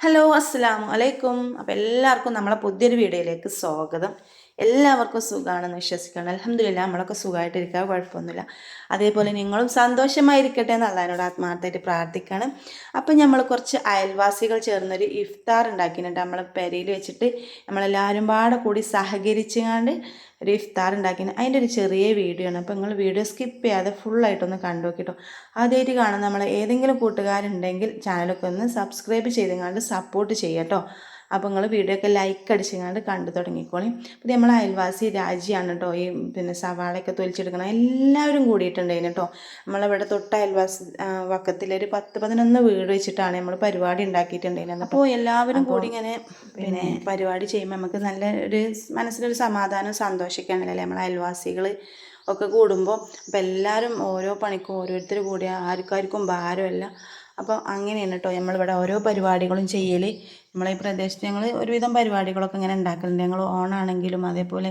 Hello അസ്സാം വലൈക്കും അപ്പോൾ എല്ലാവർക്കും നമ്മളെ പുതിയൊരു വീഡിയോയിലേക്ക് സ്വാഗതം. എല്ലാവർക്കും സുഖമാണെന്ന് വിശ്വസിക്കണം അലഹമില്ല നമ്മളൊക്കെ സുഖമായിട്ടിരിക്കുക കുഴപ്പമൊന്നുമില്ല. അതേപോലെ നിങ്ങളും സന്തോഷമായിരിക്കട്ടെ എന്ന് അള്ളഹാനോട് ആത്മാർത്ഥമായിട്ട് പ്രാർത്ഥിക്കുകയാണ്. അപ്പം നമ്മൾ കുറച്ച് അയൽവാസികൾ ചേർന്നൊരു ഇഫ്താർ ഉണ്ടാക്കിയിട്ടുണ്ട്. നമ്മൾ പെരയിൽ വെച്ചിട്ട് നമ്മളെല്ലാവരും പാടെ കൂടി സഹകരിച്ചുകൊണ്ട് ഒരു ഇഫ്താർ ഉണ്ടാക്കിന് അതിന്റെ ഒരു ചെറിയ വീഡിയോ ആണ്. അപ്പോൾ നിങ്ങൾ വീഡിയോ സ്കിപ്പ് ചെയ്യാതെ ഫുള്ളായിട്ടൊന്ന് കണ്ടു നോക്കിട്ടോ. ആദ്യമായിട്ട് കാണാൻ നമ്മൾ ഏതെങ്കിലും കൂട്ടുകാരുണ്ടെങ്കിൽ ചാനലൊക്കെ ഒന്ന് സബ്സ്ക്രൈബ് ചെയ്തെങ്ങാണ്ട് സപ്പോർട്ട് ചെയ്യട്ടോ അപ്പോൾ നിങ്ങൾ വീഡിയോ ഒക്കെ ലൈക്ക് അടിച്ചിങ്ങാണ്ട് കണ്ടു തുടങ്ങിക്കോളി. അപ്പോൾ നമ്മൾ അയൽവാസി രാജിയാണ് കേട്ടോ ഈ പിന്നെ സവാളയൊക്കെ തൊലിച്ചെടുക്കണം എല്ലാവരും കൂടിയിട്ടുണ്ടായിരുന്നു കേട്ടോ നമ്മളിവിടെ തൊട്ട് അയൽവാസി വക്കത്തിലൊരു പത്ത് പതിനൊന്ന് വീട് വെച്ചിട്ടാണ് നമ്മൾ പരിപാടി ഉണ്ടാക്കിയിട്ടുണ്ടായിരുന്നത് അപ്പോൾ എല്ലാവരും കൂടി ഇങ്ങനെ പിന്നെ പരിപാടി ചെയ്യുമ്പോൾ നമുക്ക് നല്ല ഒരു മനസ്സിനൊരു സമാധാനം സന്തോഷിക്കാനല്ലേ നമ്മൾ അയൽവാസികൾ ഒക്കെ കൂടുമ്പോൾ അപ്പം എല്ലാവരും ഓരോ പണിക്കും ഓരോരുത്തർ കൂടി ആർക്കാർക്കും ഭാരമല്ല. അപ്പോൾ അങ്ങനെയാണ് കേട്ടോ നമ്മളിവിടെ ഓരോ പരിപാടികളും ചെയ്യൽ നമ്മളെ ഈ പ്രദേശത്ത് ഞങ്ങൾ ഒരുവിധം പരിപാടികളൊക്കെ ഇങ്ങനെ ഉണ്ടാക്കലുണ്ട് ഞങ്ങൾ ഓണാണെങ്കിലും അതേപോലെ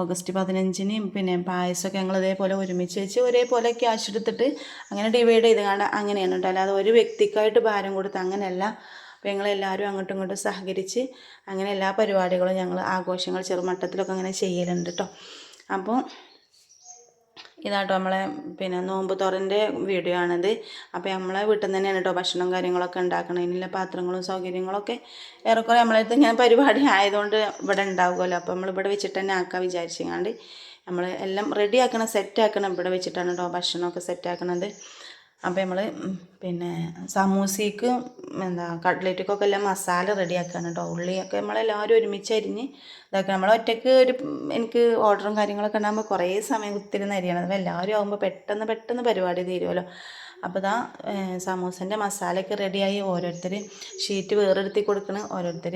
ഓഗസ്റ്റ് പതിനഞ്ചിന് പിന്നെ പായസമൊക്കെ ഞങ്ങൾ ഇതേപോലെ ഒരുമിച്ച് വെച്ച് ഒരേപോലെ ക്യാഷ് എടുത്തിട്ട് അങ്ങനെ ഡിവൈഡ് ചെയ്ത് കാണാൻ അങ്ങനെയാണ് കേട്ടോ. അല്ലാതെ ഒരു വ്യക്തിക്കായിട്ട് ഭാരം കൊടുത്ത് അങ്ങനെയല്ല. അപ്പോൾ ഞങ്ങളെല്ലാവരും അങ്ങോട്ടും ഇങ്ങോട്ടും സഹകരിച്ച് അങ്ങനെ എല്ലാ പരിപാടികളും ഞങ്ങൾ ആഘോഷങ്ങൾ ചെറുമട്ടത്തിലൊക്കെ അങ്ങനെ ചെയ്യലുണ്ട് കേട്ടോ. അപ്പോൾ ഇതാട്ടോ നമ്മളെ പിന്നെ നോമ്പ് തുറന്റെ വീഡിയോ ആണിത്. അപ്പോൾ നമ്മളെ വീട്ടിൽ നിന്ന് തന്നെയാണ് കേട്ടോ ഭക്ഷണം കാര്യങ്ങളൊക്കെ ഉണ്ടാക്കണതിനുള്ള പാത്രങ്ങളും സൗകര്യങ്ങളൊക്കെ ഏറെക്കുറെ നമ്മളടുത്ത് ഞാൻ പരിപാടി ആയതുകൊണ്ട് ഇവിടെ ഉണ്ടാവുമല്ലോ. അപ്പോൾ നമ്മൾ ഇവിടെ വെച്ചിട്ട് തന്നെ ആക്കാൻ വിചാരിച്ചങ്ങാണ്ട് നമ്മൾ എല്ലാം റെഡി ആക്കണം സെറ്റ് ആക്കണം ഇവിടെ വെച്ചിട്ടാണ് കേട്ടോ ഭക്ഷണമൊക്കെ സെറ്റ് ആക്കണത്. അപ്പോൾ നമ്മൾ പിന്നെ സമൂസയ്ക്ക് എന്താ കട്ട്ലറ്റിക്കൊക്കെ എല്ലാം മസാല റെഡിയാക്കുകയാണ് കേട്ടോ ഉള്ളിയൊക്കെ നമ്മളെല്ലാവരും ഒരുമിച്ച് അരിഞ്ഞ് ഇതാക്കുക നമ്മൾ ഒറ്റയ്ക്ക് ഒരു എനിക്ക് ഓർഡറും കാര്യങ്ങളൊക്കെ ഉണ്ടാകുമ്പോൾ കുറേ സമയം കുത്തിരുന്ന് അരിയണം. അപ്പോൾ എല്ലാവരും ആകുമ്പോൾ പെട്ടെന്ന് പെട്ടെന്ന് പരിപാടി തീരുമല്ലോ അപ്പോൾ ഇതാ സമൂസന്റെ മസാലയൊക്കെ റെഡിയായി ഓരോരുത്തർ ഷീറ്റ് വേറെടുത്തി കൊടുക്കണ് ഓരോരുത്തർ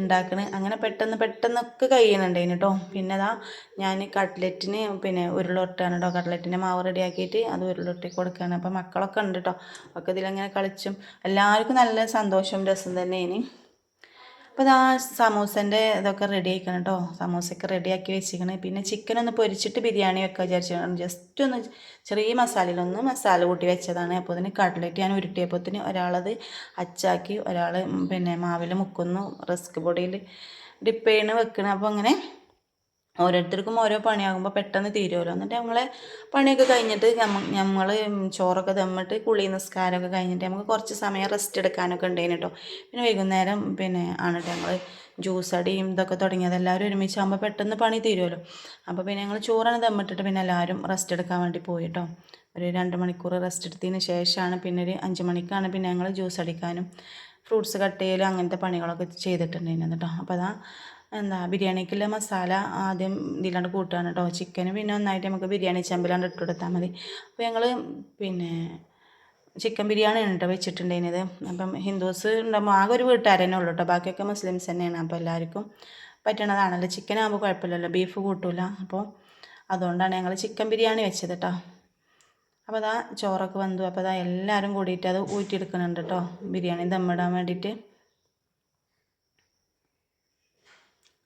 ഉണ്ടാക്കണ് അങ്ങനെ പെട്ടെന്ന് പെട്ടെന്നൊക്കെ കഴിയണുണ്ടായിന് കേട്ടോ പിന്നെ അതാ ഞാൻ കട്ട്ലറ്റിന് പിന്നെ ഉരുളൊട്ടാണ് കേട്ടോ കട്ട്ലറ്റിന്റെ മാവ് റെഡിയാക്കിയിട്ട് അത് ഉരുളൊട്ടി കൊടുക്കുകയാണ് അപ്പോൾ മക്കളൊക്കെ ഉണ്ട് കേട്ടോ ഒക്കെ ഇതിലങ്ങനെ കളിച്ചും. എല്ലാവർക്കും നല്ല സന്തോഷം രസം തന്നെയാണ്. അപ്പോൾ ആ സമൂസന്റെ ഇതൊക്കെ റെഡി ആയിക്കണം കേട്ടോ സമൂസയൊക്കെ റെഡിയാക്കി വെച്ചിരിക്കണേ പിന്നെ ചിക്കൻ ഒന്ന് പൊരിച്ചിട്ട് ബിരിയാണി വെക്കാൻ വിചാരിച്ചു ജസ്റ്റ് ഒന്ന് ചെറിയ മസാലയിലൊന്ന് മസാല കൂട്ടി വെച്ചതാണ്. അപ്പോൾ അതിന് കട്ട്ലറ്റ് ഞാൻ ഉരുട്ടിയപ്പോത്തിന് ഒരാളത് അച്ചാക്കി ഒരാൾ പിന്നെ മാവിൽ മുക്കുന്നു റിസ്ക് ബോഡിയിൽ ഡിപ്പ് ചെയ്യണ വെക്കണം. അപ്പോൾ അങ്ങനെ ഓരോരുത്തർക്കും ഓരോ പണിയാകുമ്പോൾ പെട്ടെന്ന് തീരുമല്ലോ എന്നിട്ട് നമ്മളെ പണിയൊക്കെ കഴിഞ്ഞിട്ട് നമ്മൾ ചോറൊക്കെ തമ്മിട്ട് കുളി നിസ്കാരമൊക്കെ കഴിഞ്ഞിട്ട് നമുക്ക് കുറച്ച് സമയം റെസ്റ്റ് എടുക്കാനൊക്കെ ഉണ്ടായിന് കേട്ടോ പിന്നെ വൈകുന്നേരം പിന്നെ ആണ് ഞങ്ങൾ ജ്യൂസ് അടിയും ഇതൊക്കെ തുടങ്ങിയത് എല്ലാവരും ഒരുമിച്ചാകുമ്പോൾ പെട്ടെന്ന് പണി തീരുമല്ലോ അപ്പോൾ പിന്നെ ഞങ്ങൾ ചോറാണ് തമ്മിട്ടിട്ട് പിന്നെ എല്ലാവരും റെസ്റ്റ് എടുക്കാൻ വേണ്ടി പോയി കേട്ടോ ഒരു രണ്ട് മണിക്കൂർ റെസ്റ്റ് എടുത്തതിന് ശേഷമാണ് പിന്നെ ഒരു അഞ്ച് മണിക്കാണ് പിന്നെ ഞങ്ങൾ ജ്യൂസ് അടിക്കാനും ഫ്രൂട്ട്സ് കട്ട് ചെയ്യലും അങ്ങനത്തെ പണികളൊക്കെ ചെയ്തിട്ടുണ്ടായിരുന്നു കേട്ടോ അപ്പോൾ അതാ എന്താ ബിരിയാണിക്കുള്ള മസാല ആദ്യം ഇതിലാണ്ട് കൂട്ടുകയാണ് കേട്ടോ ചിക്കന് പിന്നെ ഒന്നായിട്ട് നമുക്ക് ബിരിയാണി ചെമ്പിലാണ്ട് ഇട്ട് കൊടുത്താൽ മതി. അപ്പോൾ ഞങ്ങൾ പിന്നെ ചിക്കൻ ബിരിയാണിയാണ് കേട്ടോ വെച്ചിട്ടുണ്ടായിരുന്നത്. അപ്പം ഹിന്ദുസ് ഉണ്ടാകുമ്പോൾ ആകെ ഒരു വീട്ടുകാരനെ ഉള്ളൂ കേട്ടോ ബാക്കിയൊക്കെ മുസ്ലിംസ് തന്നെയാണ്. അപ്പോൾ എല്ലാവർക്കും പറ്റണതാണല്ലോ. ചിക്കൻ ആകുമ്പോൾ കുഴപ്പമില്ലല്ലോ. ബീഫ് കൂട്ടില്ല അപ്പോൾ അതുകൊണ്ടാണ് ഞങ്ങൾ ചിക്കൻ ബിരിയാണി വെച്ചത് കേട്ടോ അപ്പോൾ അതാ ചോറൊക്കെ വന്നു. അപ്പോൾ അതാ എല്ലാവരും കൂടിയിട്ട് അത് ഊറ്റിയെടുക്കുന്നുണ്ട് കേട്ടോ ബിരിയാണി ദമ്മിടാൻ വേണ്ടിയിട്ട്.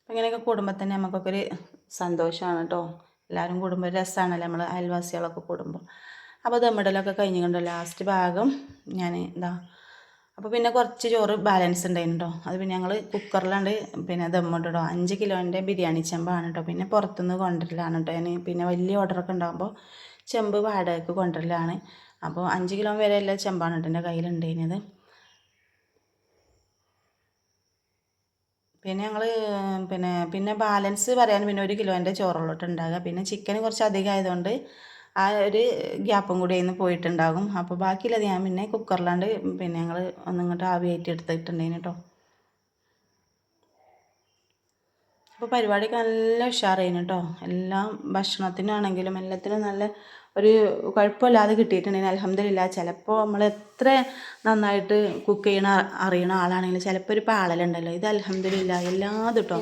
അപ്പം ഇങ്ങനെയൊക്കെ കൂടുമ്പോൾ തന്നെ നമുക്കൊക്കെ ഒരു സന്തോഷമാണ് കേട്ടോ എല്ലാവരും കൂടുമ്പോൾ രസമാണല്ലോ നമ്മൾ അയൽവാസികളൊക്കെ കൂടുമ്പോൾ അപ്പോൾ ദമ്മിടലൊക്കെ കഴിഞ്ഞ് കണ്ടോ ലാസ്റ്റ് ഭാഗം ഞാൻ എന്താ അപ്പോൾ പിന്നെ കുറച്ച് ചോറ് ബാലൻസ് ഉണ്ടായിരുന്നു കേട്ടോ അത് പിന്നെ ഞങ്ങൾ കുക്കറിലാണ്ട് പിന്നെ ദമ്മിട്ടോ അഞ്ച് കിലോന്റെ ബിരിയാണി ചെമ്പാണ് കേട്ടോ പിന്നെ പുറത്തുനിന്ന് കൊണ്ടുവരലാണ് കേട്ടോ ഞാൻ പിന്നെ വലിയ ഓർഡറൊക്കെ ഉണ്ടാകുമ്പോൾ ചെമ്പ് വാടകയ്ക്ക് കൊണ്ടുവരലാണ് അപ്പോൾ അഞ്ച് കിലോ വരെ എല്ലാ ചെമ്പാണ് കേട്ടോ എന്റെ കയ്യിലുണ്ടായിരുന്നത് പിന്നെ ഞങ്ങൾ പിന്നെ പിന്നെ ബാലൻസ് പറയാൻ പിന്നെ ഒരു കിലോന്റെ ചോറുള്ളോട്ട് ഉണ്ടാകുക പിന്നെ ചിക്കൻ കുറച്ച് അധികം ആയതുകൊണ്ട് ആ ഒരു ഗ്യാപ്പും കൂടി അതിന് പോയിട്ടുണ്ടാകും. അപ്പോൾ ബാക്കിയുള്ളത് ഞാൻ പിന്നെ കുക്കറിലാണ്ട് പിന്നെ ഞങ്ങൾ ഒന്നിങ്ങോട്ട് ആവിയായിട്ട് എടുത്തിട്ടുണ്ടായിരുന്നു കേട്ടോ അപ്പോൾ പരിപാടിയൊക്കെ നല്ല ഉഷാറായിരുന്നു കേട്ടോ എല്ലാം ഭക്ഷണത്തിനാണെങ്കിലും എല്ലാത്തിനും നല്ല ഒരു കുഴപ്പമില്ലാതെ കിട്ടിയിട്ടുണ്ടെങ്കിൽ അലഹമ്മദില്ല ചിലപ്പോൾ നമ്മൾ എത്ര നന്നായിട്ട് കുക്ക് ചെയ്യണ അറിയണ ആളാണെങ്കിലും ചിലപ്പോൾ ഒരു പാളലുണ്ടല്ലോ. ഇത് അലഹമ്മദില്ല എല്ലാതും കേട്ടോ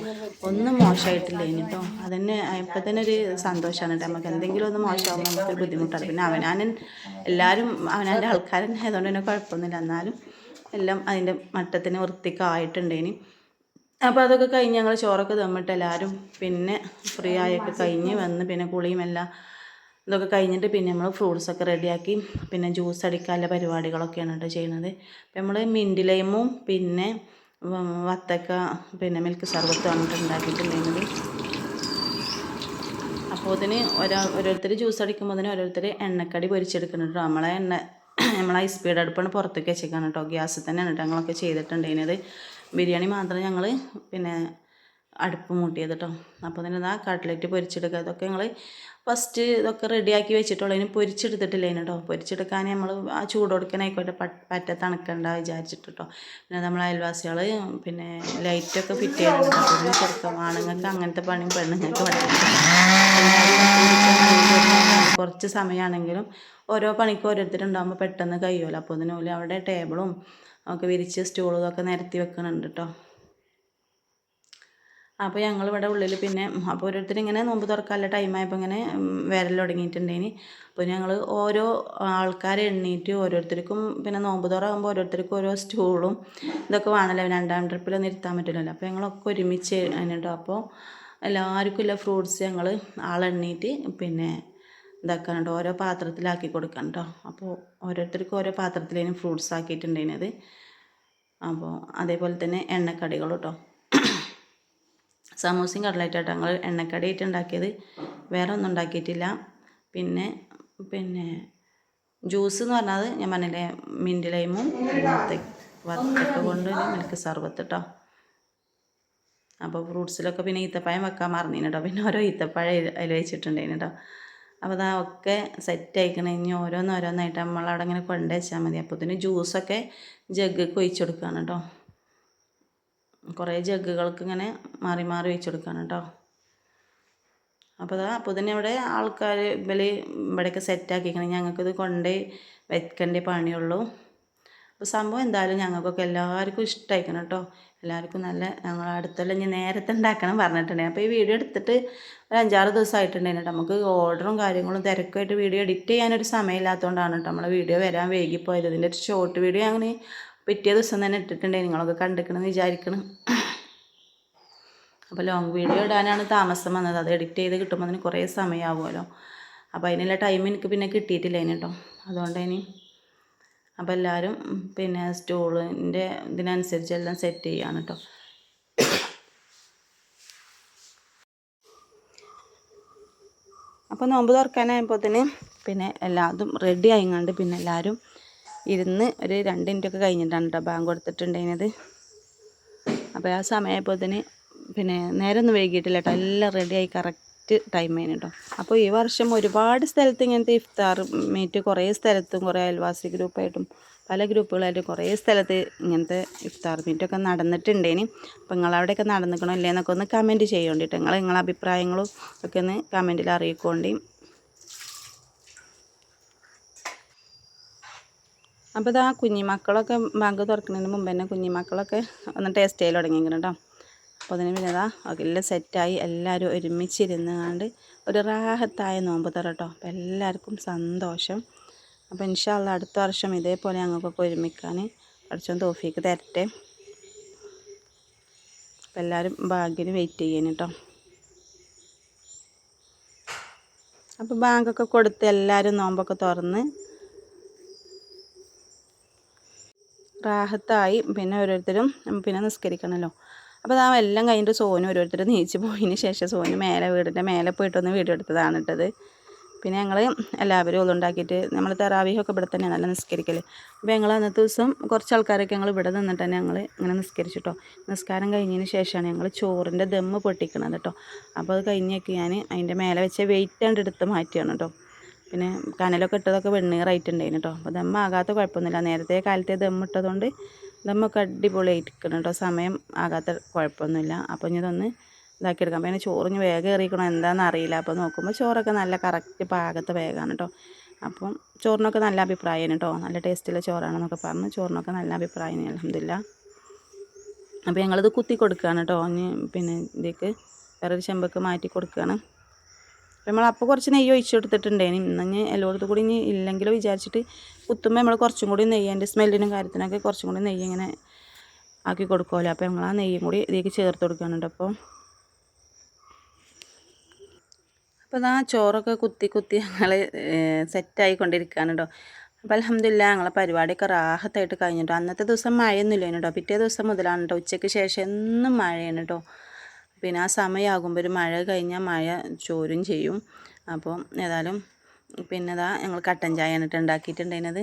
ഒന്നും മോശമായിട്ടില്ല ഇനി കേട്ടോ അതന്നെ ഇപ്പം തന്നെ ഒരു സന്തോഷമാണ് കേട്ടോ നമുക്ക് എന്തെങ്കിലും ഒന്ന് മോശമാകുമ്പോൾ നമുക്കൊരു ബുദ്ധിമുട്ടാണ്. പിന്നെ അവനാനൻ എല്ലാവരും അവനാന്റെ ആൾക്കാരൻ ആയതുകൊണ്ട് തന്നെ കുഴപ്പമൊന്നുമില്ല. എന്നാലും എല്ലാം അതിന്റെ മട്ടത്തിന് വൃത്തിക്കായിട്ടുണ്ടേനി. അപ്പോൾ അതൊക്കെ കഴിഞ്ഞ് ഞങ്ങൾ ചോറൊക്കെ തമ്മിട്ട് എല്ലാവരും പിന്നെ ഫ്രീ ആയൊക്കെ കഴിഞ്ഞ് വന്ന് പിന്നെ കുളിയും എല്ലാം ഇതൊക്കെ കഴിഞ്ഞിട്ട് പിന്നെ നമ്മൾ ഫ്രൂട്ട്സ് ഒക്കെ റെഡിയാക്കി പിന്നെ ജ്യൂസ് അടിക്കാനുള്ള പരിപാടികളൊക്കെയാണ് കേട്ടോ ചെയ്യുന്നത്. അപ്പം നമ്മൾ മിന്റ് ലൈമും പിന്നെ വത്തക്ക പിന്നെ മിൽക്ക് സർബത്തും ആണ് ഉണ്ടാക്കിയിട്ടുണ്ടായിരുന്നത്. അപ്പോൾ അതിന് ഒരാ ഓരോരുത്തർ ജ്യൂസ് അടിക്കുമ്പോൾ അതിന് ഓരോരുത്തർ എണ്ണക്കടി പൊരിച്ചെടുക്കുന്നുണ്ട് നമ്മളെ എണ്ണ നമ്മളെ ഐസ് സ്പീഡ് അടുപ്പാണ് പുറത്തേക്ക് വെച്ചേക്കാണ് കേട്ടോ ഗ്യാസിൽ തന്നെയാണ് കേട്ടോ ഞങ്ങളൊക്കെ ചെയ്തിട്ടുണ്ടായിരുന്നത്. ബിരിയാണി മാത്രം ഞങ്ങൾ പിന്നെ അടുപ്പ് മൂട്ടിയത് കേട്ടോ അപ്പോൾ തന്നെ ആ കട്ട്ലറ്റ് പൊരിച്ചെടുക്കുക. അതൊക്കെ ഞങ്ങൾ ഫസ്റ്റ് ഇതൊക്കെ റെഡിയാക്കി വെച്ചിട്ടുള്ളൂ. അതിന് പൊരിച്ചെടുത്തിട്ടില്ല കേട്ടോ പൊരിച്ചെടുക്കാൻ നമ്മൾ ആ ചൂട് കൊടുക്കാനായിക്കോട്ടെ പറ്റ തണുക്കണ്ട വിചാരിച്ചിട്ട് കേട്ടോ പിന്നെ നമ്മൾ അയൽവാസികൾ പിന്നെ ലൈറ്റൊക്കെ ഫിറ്റ് ഇതിന് ചെറുക്കം ആണുങ്ങൾക്ക് അങ്ങനത്തെ പണിയും പെണ്ണുങ്ങൾക്ക് കുറച്ച് സമയമാണെങ്കിലും ഓരോ പണിക്കും ഓരോരുത്തരുണ്ടാകുമ്പോൾ പെട്ടെന്ന് കഴിയുമല്ലോ അപ്പോൾ അതിനുള്ളിൽ അവിടെ ടേബിളും ഒക്കെ വിരിച്ച് സ്റ്റൂളും ഒക്കെ നിരത്തി വെക്കുന്നുണ്ട് കേട്ടോ അപ്പോൾ ഞങ്ങൾ ഇവിടെ ഉള്ളിൽ പിന്നെ അപ്പോൾ ഓരോരുത്തർ ഇങ്ങനെ നോമ്പ് തുറക്കാനുള്ള ടൈമായപ്പോൾ ഇങ്ങനെ വിരൽ തുടങ്ങിയിട്ടുണ്ടേനി അപ്പോൾ ഞങ്ങൾ ഓരോ ആൾക്കാരെ എണ്ണീറ്റ് ഓരോരുത്തർക്കും പിന്നെ നോമ്പ് തുറക്കുമ്പോൾ ഓരോരുത്തർക്കും ഓരോ സ്റ്റൂളും ഇതൊക്കെ വേണമല്ലോ രണ്ടാം ട്രിപ്പിലൊന്നും ഇരുത്താൻ പറ്റില്ലല്ലോ. അപ്പോൾ ഞങ്ങളൊക്കെ ഒരുമിച്ച് അതിനുണ്ടോ അപ്പോൾ എല്ലാവർക്കും ഉള്ള ഫ്രൂട്ട്സ് ഞങ്ങൾ ആളെണ്ണീറ്റ് പിന്നെ ഇതാക്കാനുണ്ട്. ഓരോ പാത്രത്തിലാക്കി കൊടുക്കണം അപ്പോൾ ഓരോരുത്തർക്കും ഓരോ പാത്രത്തിലേനും ഫ്രൂട്ട്സ് ആക്കിയിട്ടുണ്ടായിരുന്നത് അപ്പോൾ അതേപോലെ തന്നെ എണ്ണക്കടികൾ കേട്ടോ സമൂസയും കട്ട്ലറ്റായിട്ട് ഞങ്ങൾ എണ്ണക്കടിയായിട്ട് ഉണ്ടാക്കിയത്. വേറെ ഒന്നും ഉണ്ടാക്കിയിട്ടില്ല. പിന്നെ പിന്നെ ജ്യൂസ് എന്ന് പറഞ്ഞാൽ ഞാൻ പറഞ്ഞില്ലേ മിന്റ് ലൈമും വത്ത വത്തക്ക കൊണ്ട് മിൽക്ക് സർബത്ത് കേട്ടോ അപ്പോൾ ഫ്രൂട്ട്സിലൊക്കെ പിന്നെ ഈത്തപ്പഴം വെക്കാൻ മറന്നീന് കേട്ടോ പിന്നെ ഓരോ ഈത്തപ്പഴം അതിൽ വെച്ചിട്ടുണ്ടായിന് കേട്ടോ അപ്പോൾ അതാ ഒക്കെ സെറ്റ് ആയിക്കണം. ഇനി ഓരോന്നോരോന്നായിട്ട് നമ്മളവിടെ ഇങ്ങനെ കൊണ്ടുവച്ചാൽ മതി. അപ്പോൾ ഇതിന് ജ്യൂസൊക്കെ ജഗ്ഗൊക്കെ ഒഴിച്ചു കൊടുക്കുകയാണ് കേട്ടോ കുറേ ജഗ്ഗുകൾക്ക് ഇങ്ങനെ മാറി മാറി വെച്ച് കൊടുക്കുകയാണ് കേട്ടോ. അപ്പോൾ അതാ അപ്പോൾ തന്നെ ഇവിടെ ആൾക്കാർ ഇവർ ഇവിടെയൊക്കെ സെറ്റാക്കിക്കണം ഞങ്ങൾക്കിത് കൊണ്ട് വെക്കേണ്ട പണിയുള്ളൂ. അപ്പോൾ സംഭവം എന്തായാലും ഞങ്ങൾക്കൊക്കെ എല്ലാവർക്കും ഇഷ്ടമായിക്കണം കേട്ടോ. എല്ലാവർക്കും നല്ല ഞങ്ങൾ അടുത്തുള്ള ഇനി നേരത്തെ ഉണ്ടാക്കണം പറഞ്ഞിട്ടുണ്ടായിരുന്നു. അപ്പോൾ ഈ വീഡിയോ എടുത്തിട്ട് ഒരു അഞ്ചാറ് ദിവസമായിട്ടുണ്ടായിരുന്നു കേട്ടോ. നമുക്ക് ഓർഡറും കാര്യങ്ങളും തിരക്കുമായിട്ട് വീഡിയോ എഡിറ്റ് ചെയ്യാനൊരു സമയമില്ലാത്തതുകൊണ്ടാണ് കേട്ടോ നമ്മളെ വീഡിയോ വരാൻ വൈകിപ്പോയത്. ഇതിന്റെ ഒരു ഷോർട്ട് വീഡിയോ അങ്ങനെ പിറ്റേ ദിവസം തന്നെ ഇട്ടിട്ടുണ്ടേ നിങ്ങളൊക്കെ കണ്ടിക്കണമെന്ന് വിചാരിക്കണം. അപ്പോൾ ലോങ് വീഡിയോ ഇടാനാണ് താമസം വന്നത്. അത് എഡിറ്റ് ചെയ്ത് കിട്ടുമ്പോൾ അതിന് കുറേ സമയമാകുമല്ലോ അപ്പോൾ അതിനുള്ള ടൈം എനിക്ക് പിന്നെ കിട്ടിയിട്ടില്ല അതിന് കേട്ടോ അതുകൊണ്ട് ഇനി അപ്പോൾ എല്ലാവരും പിന്നെ സ്റ്റൂളിന്റെ ഇതിനനുസരിച്ച് എല്ലാം സെറ്റ് ചെയ്യാണ് കേട്ടോ അപ്പോൾ നോമ്പ് തുറക്കാനായപ്പോൾ തന്നെ പിന്നെ എല്ലാതും റെഡി ആയിങ്ങാണ്ട് പിന്നെ എല്ലാവരും ഇരുന്ന് ഒരു രണ്ട് മിനിറ്റൊക്കെ കഴിഞ്ഞിട്ടാണ് കേട്ടോ ബാങ്ക് കൊടുത്തിട്ടുണ്ടായിരുന്നത്. അപ്പോൾ ആ സമയമായപ്പോൾ തന്നെ പിന്നെ നേരെ ഒന്നും വൈകിട്ടില്ല കേട്ടോ എല്ലാം റെഡിയായി കറക്റ്റ് ടൈം ആയിരുന്നു കേട്ടോ അപ്പോൾ ഈ വർഷം ഒരുപാട് സ്ഥലത്ത് ഇങ്ങനത്തെ ഇഫ്താർ മീറ്റ് കുറേ സ്ഥലത്തും കുറേ അയൽവാസി ഗ്രൂപ്പായിട്ടും പല ഗ്രൂപ്പുകളായിട്ടും കുറേ സ്ഥലത്ത് ഇങ്ങനത്തെ ഇഫ്താർ മീറ്റൊക്കെ നടന്നിട്ടുണ്ടേനി അപ്പോൾ നിങ്ങളവിടെയൊക്കെ നടന്നിക്കണോ ഇല്ലേ എന്നൊക്കെ ഒന്ന് കമന്റ് ചെയ്യേണ്ടിട്ട് നിങ്ങൾ നിങ്ങളെ അഭിപ്രായങ്ങളും ഒക്കെ ഒന്ന് കമന്റിൽ അറിയിക്കൊണ്ടേ. അപ്പോൾ ഇതാ കുഞ്ഞിമക്കളൊക്കെ ബാങ്ക് തുറക്കുന്നതിന് മുമ്പ് തന്നെ കുഞ്ഞിമക്കളൊക്കെ ഒന്ന് ടേസ്റ്റ് ചെയ്യൽ തുടങ്ങിയിരിക്കണം കേട്ടോ അപ്പോൾ അതിന് പിന്നെ ഇതാ എല്ലാം സെറ്റായി എല്ലാവരും ഒരുമിച്ചിരുന്ന് കണ്ട് ഒരു റാഹത്തായ നോമ്പ് തറ കേട്ടോ അപ്പോൾ എല്ലാവർക്കും സന്തോഷം. അപ്പോൾ ഇൻഷാല്ല അടുത്ത വർഷം ഇതേപോലെ ഞങ്ങൾക്കൊക്കെ ഒരുമിക്കാൻ പഠിച്ചോൻ തോഫിക്ക് തരട്ടെ. അപ്പോൾ എല്ലാവരും ബാങ്കിന് വെയിറ്റ് ചെയ്യാൻ കേട്ടോ അപ്പോൾ ബാങ്കൊക്കെ കൊടുത്ത് എല്ലാവരും നോമ്പൊക്കെ തുറന്ന് റാഹത്തായി പിന്നെ ഓരോരുത്തരും പിന്നെ നിസ്കരിക്കണമല്ലോ അപ്പോൾ ആ എല്ലാം കഴിഞ്ഞിട്ട് സോനു ഓരോരുത്തർ നീച്ച് പോയതിന് ശേഷം സോനു മേലെ വീടിന്റെ മേലെ പോയിട്ടൊന്ന് വീഡിയോ എടുത്തതാണ് ഇട്ടത്. പിന്നെ ഞങ്ങൾ എല്ലാവരും ഒന്നുണ്ടാക്കിയിട്ട് നമ്മൾ തെറാവിയൊക്കെ ഇവിടെ തന്നെ നല്ല നിസ്കരിക്കൽ അപ്പോൾ ഞങ്ങൾ അന്നത്തെ ദിവസം കുറച്ച് ആൾക്കാരൊക്കെ ഞങ്ങൾ ഇവിടെ നിന്നിട്ട് തന്നെ ഞങ്ങൾ ഇങ്ങനെ നിസ്കരിച്ചിട്ടോ. നിസ്കാരം കഴിഞ്ഞതിന് ശേഷമാണ് ഞങ്ങൾ ചോറിന്റെ ദമ്മ് പൊട്ടിക്കണത് കേട്ടോ. അപ്പോൾ അത് കഴിഞ്ഞൊക്കെ ഞാൻ അതിന്റെ മേലെ വെച്ച വെയിറ്റ് കണ്ടെടുത്ത് മാറ്റിയാണ് കേട്ടോ. പിന്നെ കനലൊക്കെ ഇട്ടതൊക്കെ വെണ്ണീറായിട്ടുണ്ടായിരുന്നു കേട്ടോ അപ്പോൾ ദമ്മാകാത്ത കുഴപ്പമൊന്നുമില്ല. നേരത്തെ കാലത്തെ ദമ്മിട്ടതുകൊണ്ട് ദമ്മൊക്കെ അടിപൊളിയായിരിക്കണം കേട്ടോ സമയം ആകാത്ത കുഴപ്പമൊന്നുമില്ല. അപ്പോൾ ഇനി ഇതൊന്ന് ഇതാക്കിയെടുക്കാം. പിന്നെ ചോറിന് വേഗം എറിയിക്കണോ എന്താണെന്ന് അറിയില്ല. അപ്പോൾ നോക്കുമ്പോൾ ചോറൊക്കെ നല്ല കറക്റ്റ് പാകത്തെ വേഗമാണ് കേട്ടോ അപ്പം ചോറിനൊക്കെ നല്ല അഭിപ്രായമാണ് കേട്ടോ നല്ല ടേസ്റ്റുള്ള ചോറാണെന്നൊക്കെ പറഞ്ഞ് ചോറിനൊക്കെ നല്ല അഭിപ്രായം അലഹമില്ല അപ്പോൾ ഞങ്ങളിത് കുത്തി കൊടുക്കുകയാണ് കേട്ടോ പിന്നെ ഇതിലേക്ക് വേറൊരു ചെമ്പൊക്കെ മാറ്റി കൊടുക്കുകയാണ് നമ്മൾ അപ്പോൾ കുറച്ച് നെയ്യ് ഒഴിച്ച് കൊടുത്തിട്ടുണ്ടേനി ഇന്ന് എല്ലായിടത്തും കൂടി ഇനി ഇല്ലെങ്കിലോ വിചാരിച്ചിട്ട് കുത്തുമ്പോൾ നമ്മൾ കുറച്ചും കൂടി നെയ്യ് അതിന്റെ സ്മെല്ലിനും കാര്യത്തിനൊക്കെ കുറച്ചും കൂടി നെയ്യ് ഇങ്ങനെ ആക്കി കൊടുക്കുമല്ലോ അപ്പോൾ നമ്മൾ ആ നെയ്യും കൂടി ഇതിലേക്ക് ചേർത്ത് കൊടുക്കാനുണ്ട്. അപ്പോൾ അപ്പോൾ ആ ചോറൊക്കെ കുത്തി കുത്തി ഞങ്ങൾ സെറ്റായി കൊണ്ടിരിക്കുകയാണ് കേട്ടോ അപ്പോൾ അലഹമില്ല ഞങ്ങളെ പരിപാടിയൊക്കെ റാഹത്തായിട്ട് കഴിഞ്ഞിട്ടോ. അന്നത്തെ ദിവസം മഴയൊന്നുമില്ല കേട്ടോ പിറ്റേ ദിവസം മുതലാണ് കേട്ടോ ഉച്ചയ്ക്ക് ശേഷം എന്നും മഴയാണ് കേട്ടോ പിന്നെ ആ സമയമാകുമ്പോൾ ഒരു മഴ കഴിഞ്ഞാൽ മഴ ചോരും ചെയ്യും. അപ്പോൾ ഏതായാലും പിന്നെ ഇതാ ഞങ്ങൾ കട്ടൻ ചായ എന്നിട്ട് ഉണ്ടാക്കിയിട്ടുണ്ടായിരുന്നത്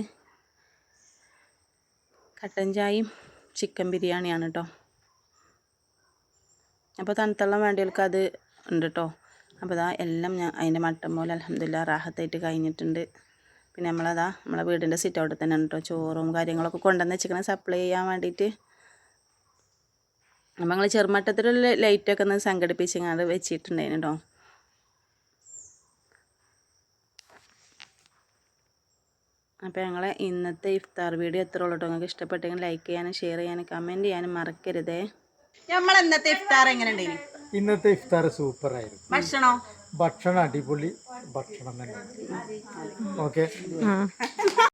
കട്ടൻ ചായയും ചിക്കൻ ബിരിയാണിയാണ് കേട്ടോ അപ്പോൾ തണുത്തുള്ളം വേണ്ടിയവർക്ക് അത് ഉണ്ട് കേട്ടോ അപ്പോൾ ഇതാ എല്ലാം ഞാൻ അതിന്റെ മട്ടം പോലെ അലഹമില്ല റാഹത്തായിട്ട് കഴിഞ്ഞിട്ടുണ്ട്. പിന്നെ നമ്മളതാ നമ്മളെ വീടിന്റെ സിറ്റ് ഔട്ടിൽ തന്നെയാണ് കേട്ടോ ചോറും കാര്യങ്ങളൊക്കെ കൊണ്ടുവന്ന് വെച്ചിരിക്കുന്നത് സപ്ലൈ ചെയ്യാൻ വേണ്ടിയിട്ട് അപ്പോൾ ഞങ്ങൾ ചെറുമട്ടത്തിലുള്ള ലൈറ്റൊക്കെ ഒന്ന് സംഘടിപ്പിച്ചിങ്ങാണ്ട് വെച്ചിട്ടുണ്ടായിരുന്നു കേട്ടോ അപ്പോൾ ഞങ്ങൾ ഇന്നത്തെ ഇഫ്താർ വീഡിയോ എത്ര ഉള്ളൂ കേട്ടോ നിങ്ങൾക്ക് ഇഷ്ടപ്പെട്ടെങ്കിൽ ലൈക്ക് ചെയ്യാനും ഷെയർ ചെയ്യാനും കമന്റ് ചെയ്യാനും മറക്കരുതേ. നമ്മൾ ഇന്നത്തെ ഇഫ്താർ എങ്ങനെ ഉണ്ടായിരുന്നു ഇന്നത്തെ ഇഫ്താർ സൂപ്പർ ആയിരുന്നു. ഭക്ഷണോ? ഭക്ഷണം അടിപൊളി ഭക്ഷണം തന്നെ. ഓക്കെ